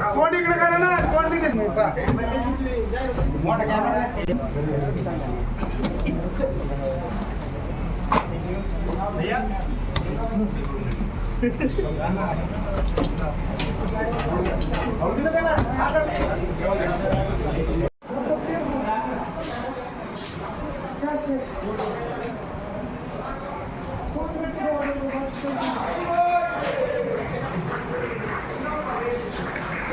कोण इकडे करा ना कोण तिथे मोठा कॅमेरा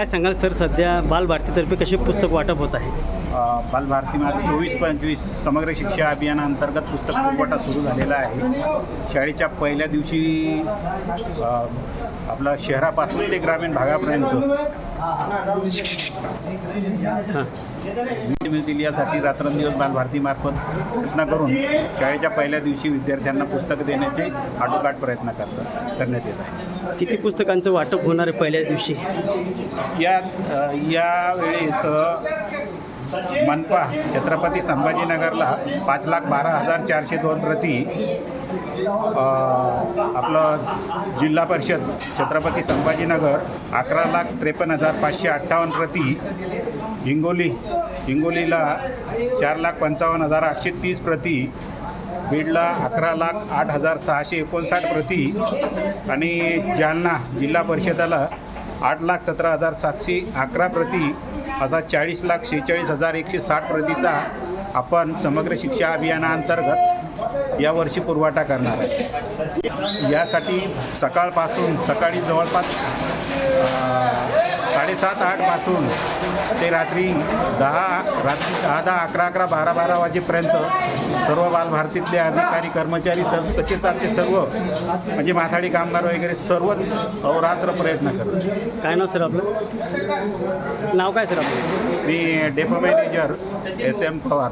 काय सांगाल सर सध्या बालभारतीतर्फे कसे पुस्तक वाटप होत आहे? बालभारतीमध्ये चोवीस पंचवीस समग्र शिक्षा अभियानाअंतर्गत पुस्तक पुरवठा सुरू झालेला आहे. शाळेच्या पहिल्या दिवशी आपलं शहरापासून ते ग्रामीण भागापर्यंत मिळतील यासाठी रात्रंदिवस बालभारतीमार्फत प्रयत्न करून शाळेच्या पहिल्या दिवशी विद्यार्थ्यांना पुस्तकं देण्याचे आटोकाट प्रयत्न करतात करण्यात येत आहे. किती पुस्तकांचं वाटप होणार आहे पहिल्या दिवशी? या यावेळेस मनपा छत्रपती संभाजीनगरला पाच लाख बारा हजार चारशे दोन प्रती आपलं जिल्हा परिषद छत्रपती संभाजीनगर अकरा लाख त्रेपन्न हजार पाचशे अठ्ठावन्न प्रती हिंगोली हिंगोलीला चार लाख पंचावन्न हजार आठशे तीस प्रती बीडला अकरा लाख आठ हजार सहाशे एकोणसाठ प्रति आणि जालना जिल्हा परिषदाला आठ लाख सतरा हजार सातशे अकरा प्रति असा चाळीस लाख शेहेचाळीस हजार एकशे साठ प्रतीचा आपण समग्र शिक्षा अभियानाअंतर्गत यावर्षी पुरवठा करणार आहे. यासाठी सकाळपासून सकाळी जवळपास साडेसात आठपासून ते रात्री दहा रात्री दहा दहा अकरा अकरा बारा बारा वाजेपर्यंत सर्व बालभारतीतले अधिकारी कर्मचारी सर्व तसेच आमचे सर्व म्हणजे माथाडी कामगार वगैरे सर्वच अहोरात्र प्रयत्न करतात. काय नाव सर आपलं? नाव काय सर आपलं? मी depot manager S M Pawar